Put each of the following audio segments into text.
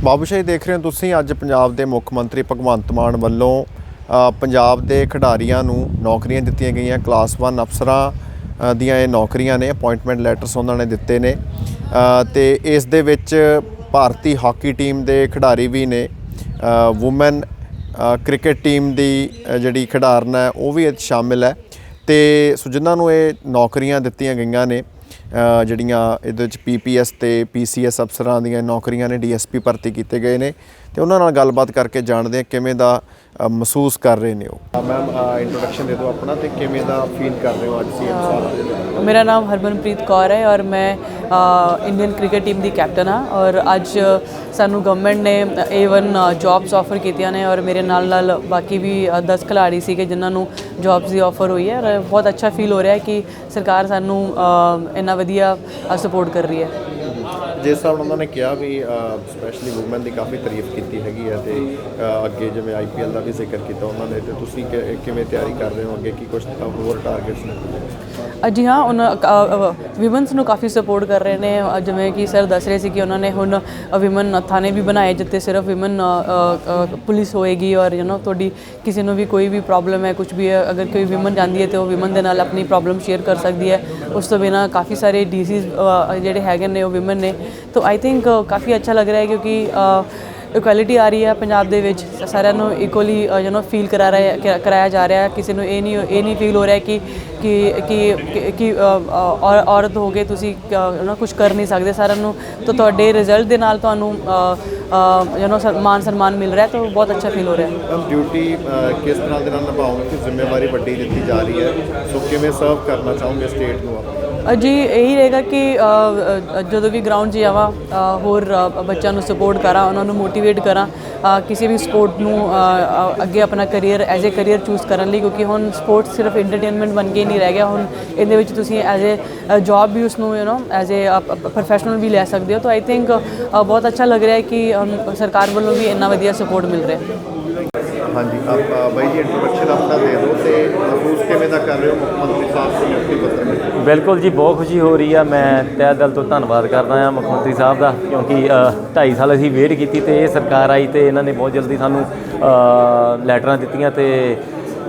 ਬਾਬੂਸ਼ਾਹੀ ਦੇਖ ਰਹੇ ਹੋ ਤੁਸੀਂ ਅੱਜ ਪੰਜਾਬ ਦੇ ਮੁੱਖ ਮੰਤਰੀ ਭਗਵੰਤ ਮਾਨ ਵੱਲੋਂ ਪੰਜਾਬ ਦੇ ਖਿਡਾਰੀਆਂ ਨੂੰ ਨੌਕਰੀਆਂ ਦਿੱਤੀਆਂ ਗਈਆਂ ਕਲਾਸ 1 ਅਫਸਰਾਂ ਦੀਆਂ ਇਹ ਨੌਕਰੀਆਂ ਨੇ ਅਪਾਇੰਟਮੈਂਟ ਲੈਟਰਸ ਉਹਨਾਂ ਨੇ ਦਿੱਤੇ ਨੇ। ਅ, ਤੇ ਇਸ ਦੇ ਵਿੱਚ ਭਾਰਤੀ ਹਾਕੀ ਟੀਮ ਦੇ ਖਿਡਾਰੀ ਵੀ ਨੇ ਔਮਨ ਕ੍ਰਿਕਟ ਟੀਮ ਦੀ ਜਿਹੜੀ ਖਿਡਾਰਨ ਹੈ ਉਹ ਵੀ ਇਹ ਸ਼ਾਮਿਲ ਹੈ। ਤੇ ਸੋ ਜਿਨ੍ਹਾਂ ਨੂੰ ਇਹ ਨੌਕਰੀਆਂ ਦਿੱਤੀਆਂ ਗਈਆਂ ਨੇ। ਜਿਹੜੀਆਂ ਇਹਦੇ ਵਿੱਚ ਪੀਪੀਐਸ ਤੇ ਪੀਸੀਐਸ ਅਫਸਰਾਂ ਦੀਆਂ ਨੌਕਰੀਆਂ ਨੇ ਡੀਐਸਪੀ ਭਰਤੀ ਕੀਤੇ ਗਏ ਨੇ। ਤੇ ਉਹਨਾਂ ਨਾਲ ਗੱਲਬਾਤ ਕਰਕੇ ਜਾਣਦੇ ਹਾਂ ਕਿਵੇਂ ਦਾ ਮਹਿਸੂਸ ਕਰ ਰਹੇ ਨੇ ਉਹ। ਮੈਮ ਇੰਟਰੋਡਕਸ਼ਨ ਦੇ ਦਿਓ ਆਪਣਾ ਤੇ ਕਿਵੇਂ ਦਾ ਫੀਲ ਕਰ ਰਹੇ ਹੋ ਅੱਜ ਸੀਐਮ ਸਾਹਿਬ ਮੇਰਾ ਨਾਮ ਹਰਮਨਪ੍ਰੀਤ ਕੌਰ ਹੈ ਔਰ ਮੈਂ ਇੰਡੀਅਨ ਕ੍ਰਿਕਟ ਟੀਮ ਦੀ ਕੈਪਟਨ ਹਾਂ ਔਰ ਅੱਜ ਸਾਨੂੰ ਗਵਰਨਮੈਂਟ ਨੇ A1 ਜੌਬਸ ਆਫਰ ਕੀਤੀਆਂ ਨੇ ਔਰ ਮੇਰੇ ਨਾਲ ਨਾਲ ਬਾਕੀ ਵੀ 10 ਖਿਲਾੜੀ ਸੀਗੇ ਜਿਨ੍ਹਾਂ ਨੂੰ ਜੌਬਸ ਦੀ ਆਫਰ ਹੋਈ ਹੈ ਔਰ ਬਹੁਤ ਅੱਛਾ ਫੀਲ ਹੋ ਰਿਹਾ ਹੈ ਕਿ ਸਰਕਾਰ ਸਾਨੂੰ ਇੰਨਾ ਵਧੀਆ ਸਪੋਰਟ ਕਰ ਰਹੀ ਹੈ। ਜਿਸ ਹਿਸਾਬ ਨਾਲ ਉਹਨਾਂ ਨੇ ਕਿਹਾ ਵੀ ਸਪੈਸ਼ਲੀ ਔਮਨ ਦੀ ਕਾਫੀ ਤਾਰੀਫ ਕੀਤੀ ਹੈਗੀ ਹੈ ਤੇ ਅੱਗੇ ਜਿਵੇਂ ਆਈਪੀਐਲ ਦਾ ਵੀ ਜ਼ਿਕਰ ਕੀਤਾ ਉਹਨਾਂ ਨੇ, ਤੇ ਤੁਸੀਂ ਕਿਵੇਂ ਤਿਆਰੀ ਕਰ ਰਹੇ ਹੋ? ਅੱਗੇ ਕੀ ਕੁਝ ਹੋਰ ਟਾਰਗੇਟਸ ਨੇ? ਜੀ ਹਾਂ, ਉਹਨਾਂ ਵਿਮਨਸ ਨੂੰ ਕਾਫੀ ਸਪੋਰਟ ਕਰ ਰਹੇ ਨੇ। ਜਿਵੇਂ ਕਿ ਸਰ ਦੱਸ ਰਹੇ ਸੀ ਕਿ ਉਹਨਾਂ ਨੇ ਹੁਣ ਵਿਮਨ ਥਾਣੇ ਵੀ ਬਣਾਏ, ਜਿੱਥੇ ਸਿਰਫ ਵਿਮਨ ਪੁਲਿਸ ਹੋਏਗੀ ਔਰ ਯੂ نو ਤੁਹਾਡੀ ਕਿਸੇ ਨੂੰ ਵੀ ਕੋਈ ਵੀ ਪ੍ਰੋਬਲਮ ਹੈ ਕੁਝ ਵੀ ਹੈ, ਅਗਰ ਕੋਈ ਵਿਮਨ ਜਾਂਦੀ ਹੈ ਤੇ ਉਹ ਵਿਮਨ ਦੇ ਨਾਲ ਆਪਣੀ ਪ੍ਰੋਬਲਮ ਸ਼ੇਅਰ ਕਰ ਸਕਦੀ ਹੈ। ਉਸ ਤੋਂ ਬਿਨਾ ਕਾਫੀ ਸਾਰੇ ਡੀਸੀਜ਼ ਜਿਹੜੇ ਹੈਗੇ ਨੇ, ਉਹ ਵਿਮਨ ਨੇ ਤਾਂ ਆਈ ਥਿੰਕ ਕਾਫੀ ਅੱਛਾ ਲੱਗ ਰਿਹਾ ਹੈ ਕਿਉਂਕਿ ਅ, ਇਕੁਐਲਿਟੀ ਆ ਰਹੀ ਹੈ ਪੰਜਾਬ ਦੇ ਵਿੱਚ ਸਾਰਿਆਂ ਨੂੰ ਇਕੁਅਲੀ ਯੂ نو ਫੀਲ ਕਰਾ ਰਿਹਾ ਹੈ- ਕਰਾਇਆ ਜਾ ਰਿਹਾ ਹੈ ਕਿਸੇ ਨੂੰ ਇਹ ਨਹੀਂ ਇਹ ਨਹੀਂ ਫੀਲ ਹੋ ਰਿਹਾ ਕਿ ਕਿ ਕਿ ਕਿ- ਕਿ ਅ, ਅ, ਔਰ- ਔਰਤ ਹੋ ਕੇ ਤੁਸੀਂ ਯੂ نو ਕੁਝ ਕਰ ਨਹੀਂ ਸਕਦੇ ਸਾਰਿਆਂ ਨੂੰ ਤਾਂ ਤੁਹਾਡੇ ਰਿਜ਼ਲਟ ਦੇ ਨਾਲ ਤੁਹਾਨੂੰ ਯੂ نو ਮਾਨ ਸਨਮਾਨ ਮਿਲ ਰਿਹਾ ਹੈ ਤਾਂ ਬਹੁਤ ਅੱਛਾ ਫੀਲ ਹੋ ਰਿਹਾ ਹੈ ਮੈਮ ਡਿਊਟੀ ਕਿਸ ਤਰ੍ਹਾਂ ਦੇ ਨਾਲ ਨਿਭਾਓਗੇ ਕਿ ਜ਼ਿੰਮੇਵਾਰੀ ਵੱਡੀ ਦਿੱਤੀ ਜਾ ਰਹੀ ਹੈ ਸੋ ਕਿਵੇਂ ਸਰਵ ਕਰਨਾ ਚਾਹੋਗੇ ਸਟੇਟ ਨੂੰ ਆਪ ਅ, ਜੀ, ਇਹੀ ਰਹੇਗਾ ਕਿ ਜਦੋਂ ਵੀ ਗਰਾਊਂਡ 'ਚ ਜਾਵਾਂ ਹੋਰ ਬੱਚਿਆਂ ਨੂੰ ਸਪੋਰਟ ਕਰਾਂ, ਉਹਨਾਂ ਨੂੰ ਮੋਟੀਵੇਟ ਕਰਾਂ ਕਿਸੇ ਵੀ ਸਪੋਰਟ ਨੂੰ ਅੱਗੇ ਆਪਣਾ career as a career choose ਕਰਨ ਲਈ, ਕਿਉਂਕਿ ਹੁਣ ਸਪੋਰਟਸ ਸਿਰਫ ਐਂਟਰਟੇਨਮੈਂਟ ਬਣ ਕੇ ਨਹੀਂ ਰਹਿ ਗਿਆ, ਹੁਣ ਇਹਦੇ ਵਿੱਚ ਤੁਸੀਂ ਐਜ਼ ਅ ਜੌਬ ਵੀ ਉਸ ਨੂੰ you know as a professional ਵੀ ਲੈ ਸਕਦੇ ਹੋ, ਤਾਂ ਆਈ ਥਿੰਕ ਬਹੁਤ ਅੱਛਾ ਲੱਗ ਰਿਹਾ ਹੈ ਕਿ ਸਰਕਾਰ ਵੱਲੋਂ ਵੀ ਇੰਨਾ ਵਧੀਆ ਸਪੋਰਟ ਮਿਲ ਰਿਹਾ ਹੈ। ਹਾਂਜੀ, ਆਪ ਬਾਈ ਜੀ ਇੰਟਰੋਡਕਸ਼ਨ ਆਪਣਾ ਦੇ ਦਿਓ ਤੇ ਮਹਿਸੂਸ ਕਿਵੇਂ ਦਾ ਕਰ ਰਹੇ ਹੋ? ਮੁੱਖ ਮੰਤਰੀ ਸਾਹਿਬ ਤੋਂ ਮੁਕਤੀ ਪੱਤਰ ਮਿਲਿਆ ਬਿਲਕੁਲ ਜੀ, ਬਹੁਤ ਖੁਸ਼ੀ ਹੋ ਰਹੀ ਆ। ਮੈਂ ਤਹਿ ਦਿਲ ਤੋਂ ਧੰਨਵਾਦ ਕਰਦਾ ਆ ਮੁੱਖ ਮੰਤਰੀ ਸਾਹਿਬ ਦਾ, ਕਿਉਂਕਿ 2.5 ਸਾਲ ਅਸੀਂ ਵੇਟ ਕੀਤੀ ਤੇ ਇਹ ਸਰਕਾਰ ਆਈ ਤੇ ਇਹਨਾਂ ਨੇ ਬਹੁਤ ਜਲਦੀ ਸਾਨੂੰ ਲੈਟਰਾਂ ਦਿੱਤੀਆਂ ਤੇ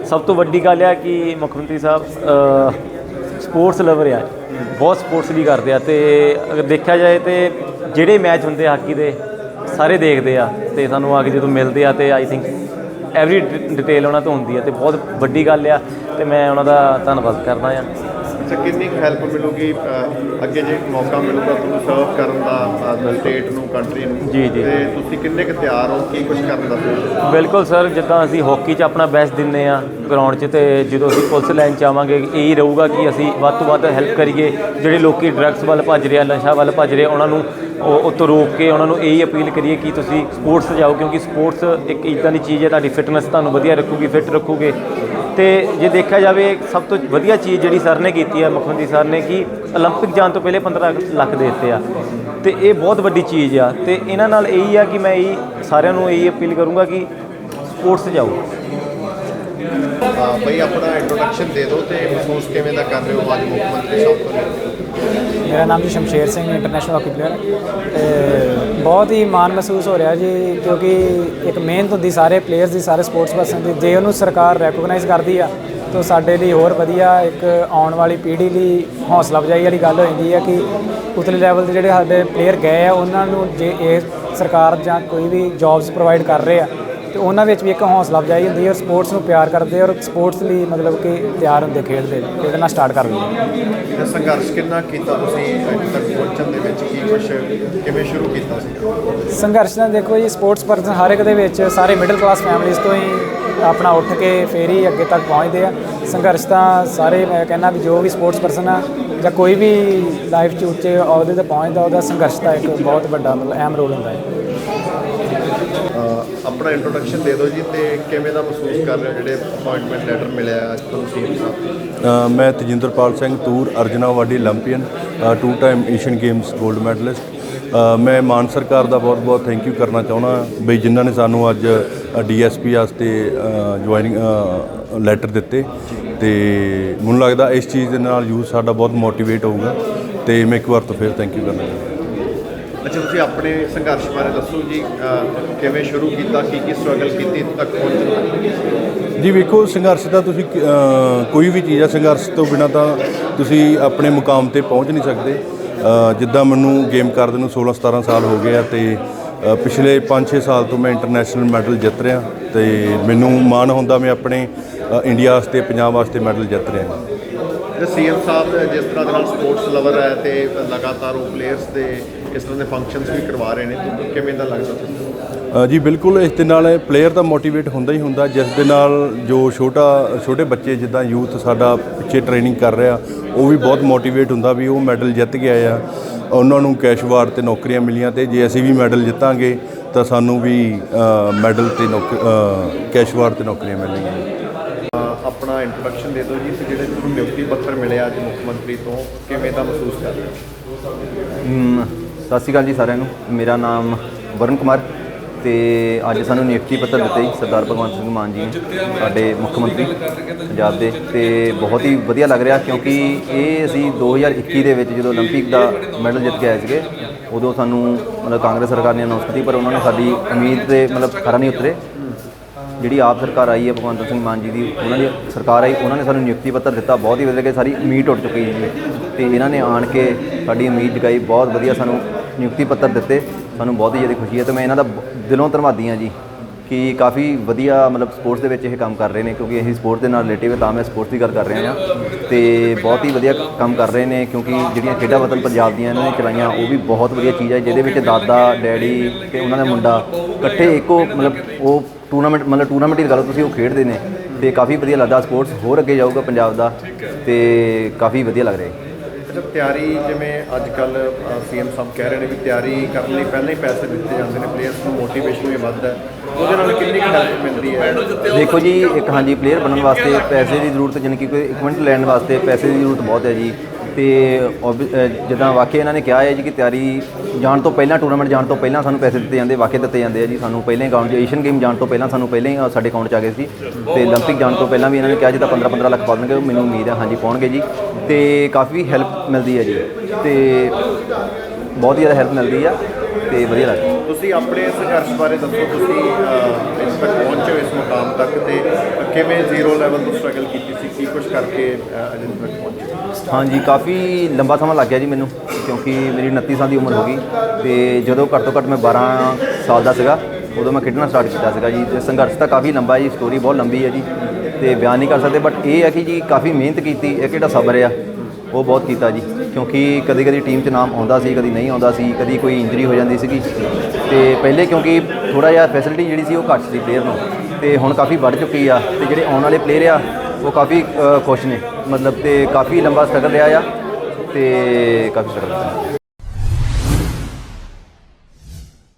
ਸਭ ਤੋਂ ਵੱਡੀ ਗੱਲ ਆ ਕਿ ਮੁੱਖ ਮੰਤਰੀ ਸਾਹਿਬ ਸਪੋਰਟਸ ਲਵਰ ਆ। ਬਹੁਤ ਸਪੋਰਟਸ ਵੀ ਕਰਦੇ ਆ ਤੇ ਅਗਰ ਦੇਖਿਆ ਜਾਏ ਤੇ ਜਿਹੜੇ ਮੈਚ ਹੁੰਦੇ ਆ ਹਾਕੀ ਦੇ, ਸਾਰੇ ਦੇਖਦੇ ਆ ਤੇ ਸਾਨੂੰ ਆ ਕੇ ਜਦੋਂ ਮਿਲਦੇ ਆ ਤੇ ਆਈ ਥਿੰਕ ਐਵਰੀ ਡਿਟੇਲ ਉਹਨਾਂ ਤੋਂ ਹੁੰਦੀ ਆ ਤੇ ਬਹੁਤ ਵੱਡੀ ਗੱਲ ਆ ਤੇ ਮੈਂ ਉਹਨਾਂ ਦਾ ਧੰਨਵਾਦ ਕਰਦਾ ਆ। ਅੱਛਾ ਕਿੰਨੀ ਹੈਲਪ ਮਿਲੂਗੀ ਅ, ਅੱਗੇ ਜੇ ਮੌਕਾ ਮਿਲੂਗਾ ਤੁਹਾਨੂੰ ਸਰਵ ਕਰਨ ਦਾ ਸਟੇਟ ਨੂੰ ਕੰਟਰੀ ਨੂੰ? ਜੀ, ਜੀ। ਤੇ ਤੁਸੀਂ ਕਿੰਨੇ ਕੁ ਤਿਆਰ ਹੋ ਕੀ ਕੁਝ ਕਰਨ ਦਾ ਸੋਚ ਬਿਲਕੁਲ ਸਰ ਜਿੱਦਾਂ ਅਸੀਂ ਹਾਕੀ 'ਚ ਆਪਣਾ ਬੈਸਟ ਦਿੰਨੇ ਆ ਗਰਾਊਂਡ 'ਚ ਤੇ ਜਦੋਂ ਅਸੀਂ ਪੁਲਿਸ ਲਾਈਨ 'ਚ ਆਵਾਂਗੇ ਇਹੀ ਰਹੂਗਾ ਕਿ ਅਸੀਂ ਵੱਧ ਤੋਂ ਵੱਧ ਹੈਲਪ ਕਰੀਏ। ਜਿਹੜੇ ਲੋਕੀ ਡਰੱਗਸ ਵੱਲ ਭੱਜ ਰਹੇ ਆ ਨਸ਼ਾ ਵੱਲ ਭੱਜ ਰਹੇ ਆ, ਉਹਨਾਂ ਨੂੰ ਉਹ ਉੱਤੋਂ ਰੋਕ ਕੇ ਉਹਨਾਂ ਨੂੰ ਇਹੀ ਅਪੀਲ ਕਰੀਏ ਕਿ ਤੁਸੀਂ ਸਪੋਰਟਸ ਜਾਓ ਕਿਉਂਕਿ ਸਪੋਰਟਸ ਇੱਕ ਇਦਾਂ ਦੀ ਚੀਜ਼ ਹੈ ਤੁਹਾਡੀ ਫਿਟਨੈਸ ਤੁਹਾਨੂੰ ਵਧੀਆ ਰੱਖੂਗੀ ਫਿਟ ਰੱਖੂਗੇ। ਤੇ ਜੇ ਦੇਖਿਆ ਜਾਵੇ ਸਭ ਤੋਂ ਵਧੀਆ ਚੀਜ਼ ਜਿਹੜੀ ਸਰ ਨੇ ਕੀਤੀ ਹੈ ਮੁੱਖ ਮੰਤਰੀ ਸਰ ਨੇ ਕਿ 올림픽 ਜਾਣ ਤੋਂ ਪਹਿਲੇ 15 ਲੱਖ ਦੇ ਦਿੱਤੇ ਆ ਤੇ ਇਹ ਬਹੁਤ ਵੱਡੀ ਚੀਜ਼ ਆ ਤੇ ਇਹਨਾਂ ਨਾਲ ਇਹੀ ਆ ਕਿ ਮੈਂ ਇਹੀ ਸਾਰਿਆਂ ਨੂੰ ਇਹੀ ਅਪੀਲ ਕਰੂੰਗਾ ਕਿ ਸਪੋਰਟਸ ਜਾਓ ਬਈ ਆਪਣਾ ਇੰਟਰੋਡਕਸ਼ਨ ਦੇ ਦਿਓ ਤੇ ਮਹਿਸੂਸ ਕਿਵੇਂ ਦਾ ਕਰ ਰਹੇ ਹੋ ਅੱਜ ਮੁੱਖ ਮੰਤਰੀ ਸਾਹਿਬ ਤੋਂ ਮੇਰਾ ਨਾਮ ਜੀ Shamsher Singh international hockey player ਤੇ ਬਹੁਤ ਹੀ ਮਾਣ ਮਹਿਸੂਸ ਹੋ ਰਿਹਾ ਜੀ, ਕਿਉਂਕਿ ਇੱਕ ਮਿਹਨਤ ਹੁੰਦੀ ਸਾਰੇ ਪਲੇਅਰਸ ਦੀ, ਸਾਰੇ ਸਪੋਰਟਸ ਪਰਸਨ ਦੀ, ਜੇ ਉਹਨੂੰ ਸਰਕਾਰ ਰੈਕੋਗਨਾਈਜ਼ ਕਰਦੀ ਆ, ਤਾਂ ਸਾਡੇ ਲਈ ਹੋਰ ਵਧੀਆ ਇੱਕ ਆਉਣ ਵਾਲੀ ਪੀੜ੍ਹੀ ਲਈ ਹੌਸਲਾ ਅਫਜ਼ਾਈ ਵਾਲੀ ਗੱਲ ਹੋ ਜਾਂਦੀ ਹੈ ਕਿ ਉਤਲੇ ਲੈਵਲ ਤੇ ਜਿਹੜੇ ਸਾਡੇ ਪਲੇਅਰ ਗਏ ਆ, ਉਹਨਾਂ ਨੂੰ ਜੇ ਇਹ ਸਰਕਾਰ ਜਾਂ ਕੋਈ ਵੀ ਜੌਬਸ ਪ੍ਰੋਵਾਈਡ ਕਰ ਰਹੇ ਆ ਤੇ ਉਹਨਾਂ ਵਿੱਚ ਵੀ ਇੱਕ ਹੌਸਲਾ ਅਫਜ਼ਾਈ ਹੁੰਦੀ ਹੈ ਔਰ ਸਪੋਰਟਸ ਨੂੰ ਪਿਆਰ ਕਰਦੇ ਔਰ ਸਪੋਰਟਸ ਲਈ ਮਤਲਬ ਕਿ ਤਿਆਰ ਹੁੰਦੇ ਖੇਡਦੇ ਖੇਡਣਾ ਸਟਾਰਟ ਕਰ ਇਹ ਸੰਘਰਸ਼ ਕਿੰਨਾ ਕੀਤਾ ਤੁਸੀਂ ਇੱਥੇ ਤੱਕ ਪਹੁੰਚਣ ਦੇ ਵਿੱਚ ਕੀ ਕੁਝ ਕਿਵੇਂ ਸ਼ੁਰੂ ਕੀਤਾ ਸੀ? ਸੰਘਰਸ਼ ਤਾਂ ਦੇਖੋ ਜੀ ਸਪੋਰਟਸ ਪਰਸਨ ਹਰ ਇੱਕ ਦੇ ਵਿੱਚ ਸਾਰੇ ਮਿਡਲ ਕਲਾਸ ਫੈਮਿਲੀਜ਼ ਤੋਂ ਹੀ ਆਪਣਾ ਉੱਠ ਕੇ ਫੇਰ ਹੀ ਅੱਗੇ ਤੱਕ ਪਹੁੰਚਦੇ ਆ। ਸੰਘਰਸ਼ ਤਾਂ ਸਾਰੇ ਮੈਂ ਕਹਿੰਦਾ ਵੀ ਜੋ ਵੀ ਸਪੋਰਟਸ ਪਰਸਨ ਆ ਜਾਂ ਕੋਈ ਵੀ ਲਾਈਫ 'ਚ ਉੱਚੇ ਅਹੁਦੇ ਤੇ ਪਹੁੰਚਦਾ ਉਹਦਾ ਸੰਘਰਸ਼ ਦਾ ਇੱਕ ਬਹੁਤ ਵੱਡਾ ਮਤਲਬ ਅਹਿਮ ਰੋਲ ਹੁੰਦਾ ਹੈ। ਆਪਣਾ ਇੰਟਰੋਡਕਸ਼ਨ ਦੇ ਦਿਓ ਜੀ ਤੇ ਕਿਵੇਂ ਦਾ ਮਹਿਸੂਸ ਕਰ ਰਹੇ ਹੋ ਜਿਹੜੇ ਅਪਾਇੰਟਮੈਂਟ ਲੈਟਰ ਮਿਲਿਆ ਅੱਜ ਤੁਹਾਨੂੰ ਸੀਐਮ ਸਾਹਿਬ ਮੈਂ ਤਜਿੰਦਰਪਾਲ ਸਿੰਘ ਤੂਰ, ਅਰਜਨਾ ਵਾਡੀ 올림픽ੀਅਨ ਟੂ ਟਾਈਮ ਏਸ਼ੀਅਨ ਗੇਮਸ 골ਡ ਮੈਡਲਿਸਟ ਮੈਂ ਮਾਨ ਸਰਕਾਰ ਦਾ ਬਹੁਤ-ਬਹੁਤ ਥੈਂਕ ਯੂ ਕਰਨਾ ਚਾਹੁੰਦਾ ਬਈ ਜਿਨ੍ਹਾਂ ਨੇ ਸਾਨੂੰ ਅੱਜ ਡੀਐਸਪੀ ਵਾਸਤੇ ਜੁਆਇਨਿੰਗ ਲੈਟਰ ਦਿੱਤੇ। ਤੇ ਮੈਨੂੰ ਲੱਗਦਾ ਇਸ ਚੀਜ਼ ਦੇ ਨਾਲ ਯੂਥ ਸਾਡਾ ਬਹੁਤ ਮੋਟੀਵੇਟ ਹੋਊਗਾ। ਤੇ ਮੈਂ ਇੱਕ ਵਾਰ ਤੋਂ ਫਿਰ ਥੈਂਕ ਯੂ ਕਰਨਾ ਚਾਹੁੰਦਾ ਅੱਛਾ, ਤੁਸੀਂ ਆਪਣੇ ਸੰਘਰਸ਼ ਬਾਰੇ ਦੱਸੋ ਜੀ ਕਿਵੇਂ ਸ਼ੁਰੂ ਕੀਤਾ, ਕੀ ਕੀ ਸਟਰਗਲ ਕੀਤੀ ਇੱਥੇ ਤੱਕ ਪਹੁੰਚਣ ਜੀ, ਵੇਖੋ, ਸੰਘਰਸ਼ ਦਾ ਤੁਸੀਂ ਕੋਈ ਵੀ ਚੀਜ਼ ਆ, ਸੰਘਰਸ਼ ਤੋਂ ਬਿਨਾ ਤਾਂ ਤੁਸੀਂ ਆਪਣੇ ਮੁਕਾਮ ਤੇ ਪਹੁੰਚ ਨਹੀਂ ਸਕਦੇ। ਜਿੱਦਾਂ ਮੈਨੂੰ ਗੇਮ ਕਰਦੇ ਨੂੰ 16 17 ਸਾਲ ਹੋ ਗਏ ਆ ਤੇ ਪਿਛਲੇ 5-6 ਸਾਲ ਤੋਂ ਮੈਂ ਇੰਟਰਨੈਸ਼ਨਲ ਮੈਡਲ ਜਿੱਤ ਰਿਹਾ ਤੇ ਮੈਨੂੰ ਮਾਣ ਹੁੰਦਾ ਮੈਂ ਆਪਣੇ ਇੰਡੀਆ ਵਾਸਤੇ, ਪੰਜਾਬ ਵਾਸਤੇ ਮੈਡਲ ਜਿੱਤ ਰਿਹਾ। ਤੇ ਸੀਐਮ ਸਾਹਿਬ ਜਿਸ ਤਰ੍ਹਾਂ ਦੇ ਨਾਲ ਸਪੋਰਟਸ ਲਵਰ ਹੈ ਤੇ ਲਗਾਤਾਰ ਉਹ ਪਲੇਅਰਸ ਦੇ ਇਸ ਤਰ੍ਹਾਂ ਦੇ ਫੰਕਸ਼ਨਸ ਵੀ ਕਰਵਾ ਰਹੇ ਨੇ ਕਿਵੇਂ ਦਾ ਲੱਗਦਾ ਤੁਹਾਨੂੰ ਜੀ ਬਿਲਕੁਲ, ਇਸ ਦੇ ਨਾਲ ਪਲੇਅਰ ਤਾਂ ਮੋਟੀਵੇਟ ਹੁੰਦਾ ਹੀ ਹੁੰਦਾ, ਜਿਸ ਦੇ ਨਾਲ ਜੋ ਛੋਟਾ, ਛੋਟੇ ਬੱਚੇ ਜਿੱਦਾਂ ਯੂਥ ਸਾਡਾ ਪਿੱਛੇ ਟ੍ਰੇਨਿੰਗ ਕਰ ਰਿਹਾ, ਉਹ ਵੀ ਬਹੁਤ ਮੋਟੀਵੇਟ ਹੁੰਦਾ ਵੀ ਉਹ ਮੈਡਲ ਜਿੱਤ ਕੇ ਆਏ ਆ ਉਹਨਾਂ ਨੂੰ ਕੈਸ਼ ਅਵਾਰਡ ਤੇ ਨੌਕਰੀਆਂ ਮਿਲੀਆਂ ਤੇ ਜੇ ਅਸੀਂ ਵੀ ਮੈਡਲ ਜਿੱਤਾਂਗੇ, ਤਾਂ ਸਾਨੂੰ ਵੀ ਮੈਡਲ ਤੇ ਨੌਕ ਕੈਸ਼ ਅਵਾਰਡ ਤੇ ਨੌਕਰੀਆਂ ਮਿਲਣਗੀਆਂ। ਆਪਣਾ ਇੰਟਰੋਡਕਸ਼ਨ ਦੇ ਦਿਓ ਜੀ ਤੇ ਜਿਹੜੇ ਤੁਹਾਨੂੰ ਨਿਯੁਕਤੀ ਪੱਤਰ ਮਿਲਿਆ ਅੱਜ ਮੁੱਖ ਮੰਤਰੀ ਤੋਂ ਕਿਵੇਂ ਦਾ ਮਹਿਸੂਸ ਕਰ ਰਹੇ ਹੋ ਅਮ ਸਤਿ ਸ਼੍ਰੀ ਅਕਾਲ ਜੀ ਸਾਰਿਆਂ ਨੂੰ ਮੇਰਾ ਨਾਮ ਵਰੁਣ ਕੁਮਾਰ ਤੇ ਅੱਜ ਸਾਨੂੰ ਨਿਯੁਕਤੀ ਪੱਤਰ ਦਿੱਤੇ ਜੀ ਸਰਦਾਰ ਭਗਵੰਤ ਸਿੰਘ ਮਾਨ ਜੀ ਨੇ ਸਾਡੇ ਮੁੱਖ ਮੰਤਰੀ ਪੰਜਾਬ ਦੇ ਤੇ ਬਹੁਤ ਹੀ ਵਧੀਆ ਲੱਗ ਰਿਹਾ ਕਿਉਂਕਿ ਇਹ ਅਸੀਂ 2021 ਦੇ ਵਿੱਚ ਜਦੋਂ 올림픽 ਦਾ ਮੈਡਲ ਜਿੱਤ ਕੇ ਆਏ ਸੀਗੇ ਉਦੋਂ ਸਾਨੂੰ ਮਤਲਬ ਕਾਂਗਰਸ ਸਰਕਾਰ ਨੇ ਅਨਾਉਂਸ ਕੀਤੀ ਪਰ ਉਹਨਾਂ ਨੇ ਸਾਡੀ ਉਮੀਦ ਤੇ ਮਤਲਬ ਖਰਾ ਨਹੀਂ ਉਤਰੇ ਜਿਹੜੀ ਆਪ ਸਰਕਾਰ ਆਈ ਹੈ ਭਗਵੰਤ ਸਿੰਘ ਮਾਨ ਜੀ ਦੀ, ਉਹਨਾਂ ਦੀ ਸਰਕਾਰ ਆਈ, ਉਹਨਾਂ ਨੇ ਸਾਨੂੰ ਨਿਯੁਕਤੀ ਪੱਤਰ ਦਿੱਤਾ, ਬਹੁਤ ਹੀ ਵਧੀਆ ਕਿ ਸਾਰੀ ਉਮੀਦ ਟੁੱਟ ਚੁੱਕੀ ਹੈ ਜੀ। ਤੇ ਇਹਨਾਂ ਨੇ ਆਣ ਕੇ ਸਾਡੀ ਉਮੀਦ ਜਗਾਈ, ਬਹੁਤ ਵਧੀਆ ਸਾਨੂੰ ਨਿਯੁਕਤੀ ਪੱਤਰ ਦਿੱਤੇ, ਸਾਨੂੰ ਬਹੁਤ ਹੀ ਜ਼ਿਆਦਾ ਖੁਸ਼ੀ ਹੈ ਤੇ ਮੈਂ ਇਹਨਾਂ ਦਾ ਦਿਲੋਂ ਧੰਨਵਾਦੀ ਹਾਂ ਜੀ ਕਿ ਕਾਫੀ ਵਧੀਆ ਮਤਲਬ ਸਪੋਰਟਸ ਦੇ ਵਿੱਚ ਇਹ ਕੰਮ ਕਰ ਰਹੇ ਨੇ, ਕਿਉਂਕਿ ਅਸੀਂ ਸਪੋਰਟ ਦੇ ਨਾਲ ਰਿਲੇਟਿਵ ਹੈ, ਤਾਂ ਮੈਂ ਸਪੋਰਟਸ ਦੀ ਗੱਲ ਕਰ ਰਿਹਾ ਹਾਂ। ਤੇ ਬਹੁਤ ਹੀ ਵਧੀਆ ਕੰਮ ਕਰ ਰਹੇ ਨੇ, ਕਿਉਂਕਿ ਜਿਹੜੀਆਂ ਖੇਡਾਂ ਵਤਨ ਪੰਜਾਬ ਦੀਆਂ ਇਹਨਾਂ ਨੇ ਚਲਾਈਆਂ, ਉਹ ਵੀ ਬਹੁਤ ਵਧੀਆ ਚੀਜ਼ ਹੈ, ਜਿਹਦੇ ਵਿੱਚ ਦਾਦਾ, ਡੈਡੀ ਤੇ ਉਹਨਾਂ ਦਾ ਮੁੰਡਾ ਇਕੱਠੇ ਇੱਕੋ ਮਤਲਬ ਉਹ ਟੂਰਨਾਮੈਂਟ ਮਤਲਬ ਟੂਰਨਾਮੈਂਟ ਹੀ ਲਗਾ ਲਓ ਤੁਸੀਂ ਉਹ ਖੇਡਦੇ ਨੇ। ਤੇ ਕਾਫੀ ਵਧੀਆ ਲੱਗਦਾ ਸਪੋਰਟਸ ਹੋਰ ਅੱਗੇ ਜਾਊਗਾ ਪੰਜਾਬ ਦਾ। ਤੇ ਕਾਫੀ ਵਧੀਆ ਲੱਗ ਰਿਹਾ ਹੈ ਅੱਛਾ ਤਿਆਰੀ ਜਿਵੇਂ ਅੱਜ ਕੱਲ ਸੀਐਮ ਸਾਹਿਬ ਕਹਿ ਰਹੇ ਨੇ ਵੀ ਤਿਆਰੀ ਕਰਨ ਲਈ ਪਹਿਲਾਂ ਹੀ ਪੈਸੇ ਦਿੱਤੇ ਜਾਂਦੇ ਨੇ ਪਲੇਅਰਸ ਨੂੰ ਮੋਟੀਵੇਸ਼ਨ ਵੀ ਵੱਧਦਾ। ਉਹਦੇ ਨਾਲ ਕਿੰਨੀ ਹੈਲਪ ਮਿਲਦੀ ਹੈ? ਦੇਖੋ ਜੀ ਇੱਕ ਹਾਂਜੀ ਪਲੇਅਰ ਬਣਨ ਵਾਸਤੇ ਪੈਸੇ ਦੀ ਜ਼ਰੂਰਤ ਜਾਣੀ ਕਿ ਕੋਈ ਇਕਵਿਪਮੈਂਟ ਲੈਣ ਵਾਸਤੇ ਪੈਸੇ ਦੀ ਜ਼ਰੂਰਤ ਬਹੁਤ ਹੈ ਜੀ। ਤੇ obvi- ਅਹ ਜਿੱਦਾਂ ਵਾਕਿਆ ਇਹਨਾਂ ਨੇ ਕਿਹਾ ਹੈ ਜੀ ਕਿ ਤਿਆਰੀ ਜਾਣ ਤੋਂ ਪਹਿਲਾਂ ਟੂਰਨਾਮੈਂਟ ਜਾਣ ਤੋਂ ਪਹਿਲਾਂ ਸਾਨੂੰ ਪੈਸੇ ਦਿੱਤੇ ਜਾਂਦੇ ਵਾਕਿਆ ਦਿੱਤੇ ਜਾਂਦੇ ਆ ਜੀ ਸਾਨੂੰ ਪਹਿਲਾਂ ਹੀ ਅਕਾਊਂਟ 'ਚ ਏਸ਼ੀਅਨ ਗੇਮ ਜਾਣ ਤੋਂ ਪਹਿਲਾਂ ਸਾਨੂੰ ਪਹਿਲਾਂ ਹੀ ਅਹ ਸਾਡੇ ਅਕਾਊਂਟ 'ਚ ਆ ਗਏ ਸੀ ਤੇ 올림픽 ਜਾਣ ਤੋਂ ਪਹਿਲਾਂ ਵੀ ਇਹਨਾਂ ਨੇ ਕਿਹਾ ਜਿੱਦਾਂ 15 15 ਲੱਖ ਪਾ ਦੇਣਗੇ ਉਹ ਮੈਨੂੰ ਉਮੀਦ ਹੈ ਹਾਂਜੀ ਪਾਉਣਗੇ ਜੀ ਤੇ ਕਾਫੀ ਹੈਲਪ ਮਿਲਦੀ ਹੈ ਜੀ ਤੇ ਬਹੁਤ ਜ਼ਿਆਦਾ ਹੈਲਪ ਮਿਲਦੀ ਆ ਤੇ ਵਧੀਆ ਲੱਗਦਾ ਤੁਸੀਂ ਆਪਣੇ ਸੰਘਰਸ਼ ਬਾਰੇ ਦੱਸੋ ਤੁਸੀਂ ਅ, ਇਸ ਤੱਕ ਪਹੁੰਚੇ ਹੋ ਇਸ ਮੁਕਾਮ ਤੱਕ ਤੇ ਕਿਵੇਂ ਜ਼ੀਰੋ ਲੈਵਲ ਤੋਂ ਸਟਰਗਲ ਕੀਤੀ ਸੀ? ਕੀ ਕੁਝ ਕਰਕੇ ਅ, ਅਜੇ ਤੱਕ ਪਹੁੰਚੇ ਹਾਂਜੀ ਕਾਫੀ ਲੰਬਾ ਸਮਾਂ ਲੱਗ ਗਿਆ ਜੀ ਮੈਨੂੰ ਕਿਉਂਕਿ ਮੇਰੀ 29 ਸਾਲ ਦੀ ਉਮਰ ਹੋ ਗਈ ਤੇ ਜਦੋਂ ਘੱਟ ਤੋਂ ਘੱਟ ਮੈਂ 12 ਸਾਲ ਦਾ ਸੀਗਾ ਉਦੋਂ ਮੈਂ ਖੇਡਣਾ ਸਟਾਰਟ ਕੀਤਾ ਸੀਗਾ ਜੀ। ਤੇ ਸੰਘਰਸ਼ ਤਾਂ ਕਾਫੀ ਲੰਬਾ ਹੈ ਜੀ ਸਟੋਰੀ ਬਹੁਤ ਲੰਬੀ ਹੈ ਜੀ ਤੇ ਬਿਆਨ ਨਹੀਂ ਕਰ ਸਕਦੇ ਬਟ ਇਹ ਹੈ ਕਿ ਜੀ ਕਾਫੀ ਮਿਹਨਤ ਕੀਤੀ ਇੱਕ ਜਿਹੜਾ ਸਬਰ ਆ ਉਹ ਬਹੁਤ ਕੀਤਾ ਜੀ। ਕਿਉਂਕਿ ਕਦੇ ਕਦੇ ਟੀਮ 'ਚ ਨਾਮ ਆਉਂਦਾ ਸੀ, ਕਦੀ ਨਹੀਂ ਆਉਂਦਾ ਸੀ, ਕਦੀ ਕੋਈ ਇੰਜਰੀ ਹੋ ਜਾਂਦੀ ਸੀਗੀ। ਤੇ ਪਹਿਲੇ ਕਿਉਂਕਿ ਥੋੜਾ ਜਿਹਾ ਫੈਸਿਲਿਟੀ ਜਿਹੜੀ ਸੀ ਉਹ ਘੱਟ ਸੀ ਪਲੇਅਰ ਨੂੰ। ਤੇ ਹੁਣ ਕਾਫੀ ਵੱਧ ਚੁੱਕੀ ਆ ਤੇ ਜਿਹੜੇ ਆਉਣ ਵਾਲੇ ਪਲੇਅਰ ਆ, ਉਹ ਕਾਫੀ ਖੁਸ਼ ਨੇ। ਮਤਲਬ ਤੇ ਕਾਫੀ ਲੰਬਾ ਸਟਰਗਲ ਰਿਹਾ ਆ ਤੇ ਕਾਫੀ ਸਟਰਗਲ